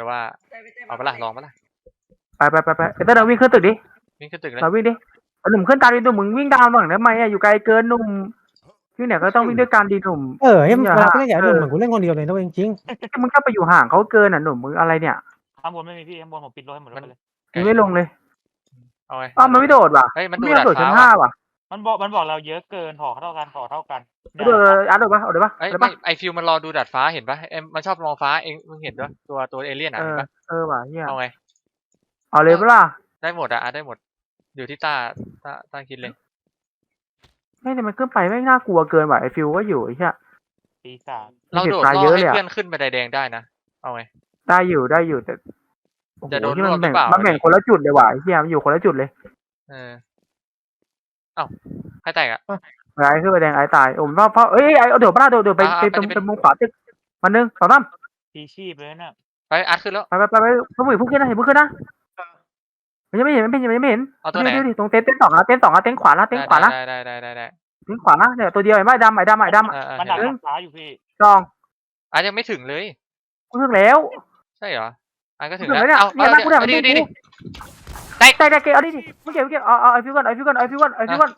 แต่ว่าเอาปะล่ะลองปะล่ะไปไปไปไปไอ้เต้นเราวิ่งขึ้นตึกดิวิ่งขึ้นตึกเลยเราวิ่งดิเอาหนุ่มขึ้นตามดิหนุ่มมึงวิ่งตามหน่อยได้ไหมอะอยู่ไกลเกินหนุ่มวิ่งไหนก็ต้องวิ่งด้วยกันดีหนุ่ม เออเฮ้ยเวอย่าลากูเล่นกับไอ้หนุ่มเออเหมือนกูเล่นคนเดียวเลยนะเว้ยจริงมึงก็ไปอยู่ห่างเขาเกินอะหนุ่มมึงอะไรเนี่ยข้างบนไม่มีพี่ข้างบนผมปิดรถให้หมดเลย มึงไม่ลงเลยเอาไงอ้าวมันไม่โดดว่ะเฮ้ยมันดูไม่ดาดโดดชั้นฟ้าห้าว่ะว่ะ มันบอกมันบอกเราเยอะเกินขอเท่ากันขอเท่ากันเอออาร์ตโดดปะเอาเดี๋ยวปะเอ้ยเดี๋ยวไม่ปะไอฟิวมันรอดูดาดฟ้าเห็นปะเอ็มมันชอบมองฟ้าเองมึงเห็นปะตัวตัวเอเลี่ยนอะเอเห็อนปะเออว่ะเฮียเอาไง เอาเลยปะล่ะได้หมดอะอะได้หมด อยู่ที่ต้าต้าต้าคิดเลยไม่แต่มันขึ้นไปไม่งน่ากลัวเกินว่ะไอฟิวก็อยู่ไอ้เหี้ยปีสามเราโดดเจ็บตายล่เยออะให้เลยอะ เพื่อนขึ้นบันไดแดงได้นะเอาไง ได้อยู่ได้อยู่แต่โอ้โหจะโดนที่มันรวบหรืแบ่องเปล่า มันแบ่งคนละจุดเลยว่ะไอ้เหี้ยมันอยู่คนละจุดเลย เออเอ้าใครแตกอะไอ้คือไปแดงไอ้ตายโอ้มเพราะเพราะเอ้ยไอ้เอาเดี๋ยวปะล่ะเดี๋ยวเดี๋ยวไปอ่าไปไปตรงไป ตรงมุมขวาตึกมันหนึ่งสองสามพีชีพเลยน่ะไปอาร์ตขึ้นแล้ว ไปไปไปไปพวกมึงพุ่งขึ้นนะเห็นพุ่งขึ้นนะมันยังไม่เห็นมันเป็นยังไม่เห็นเอาตัวไหน ดูดิตรงเต็นท์เต็นท์สองนะเต็นท์สองนะเต็นท์ขวานะเต็นท์ขวานะได้ได้ได้ได้ได้เต็นท์ขวานะเนี่ยตัวเดียวเห็นไหมไอ้ดำไอ้ดำไอ้ดำเออเออมันเห็ดันกแล้วทางซ้ายอยู่พี่สองอาร์ตยังไม่ถึงเลย กูถึงแล้ว ใช่เหรออาร์ตก็ถึงถึงแล้วแล้วเนี่ยเอาเนี่ยเอานะกูเนี่ยเอาดิมันดิ ยิดิงกูได้ได้เกเอาดิดิมึงเก็บมึงเก็บเอาเอาไอฟิวก่อนไอฟิวก่อนไอฟิวก่อนไอฟิวก่อน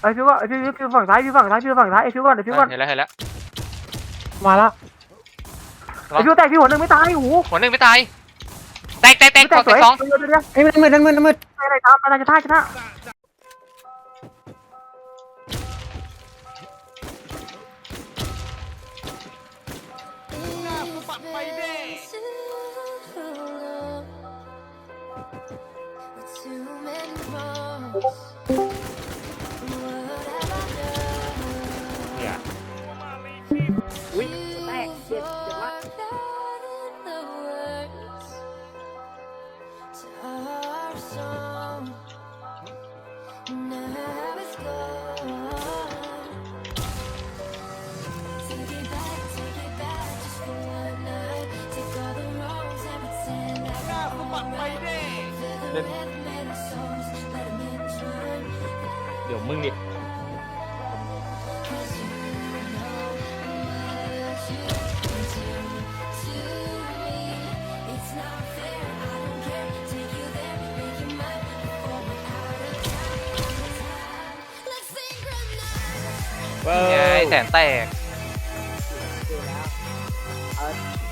ไอฟิวก่อนไอฟิวฟิวฝั่งซ้ายฟิวฝั่งซ้ายฟิวฝั่งซ้ายไอฟิวก่อนไอฟิวก่อนเห็นแล้วเห็นแล้วๆมาละไอฟิวแตกฟิวหัวหนึ่งไม่ตายโอ้โหหัวหนึ่งไม่ตายแตกแตกแตกแตสอกงสแตวยกสองเดี๋ยวเดี๋ยวเดี๋ยวไอ้ยมันมืดมันมืดมันมืดอะไรตามอะไรจะท่าชนะเนี่ย เดี๋ยวมึงดิไงแสนแตก Bye.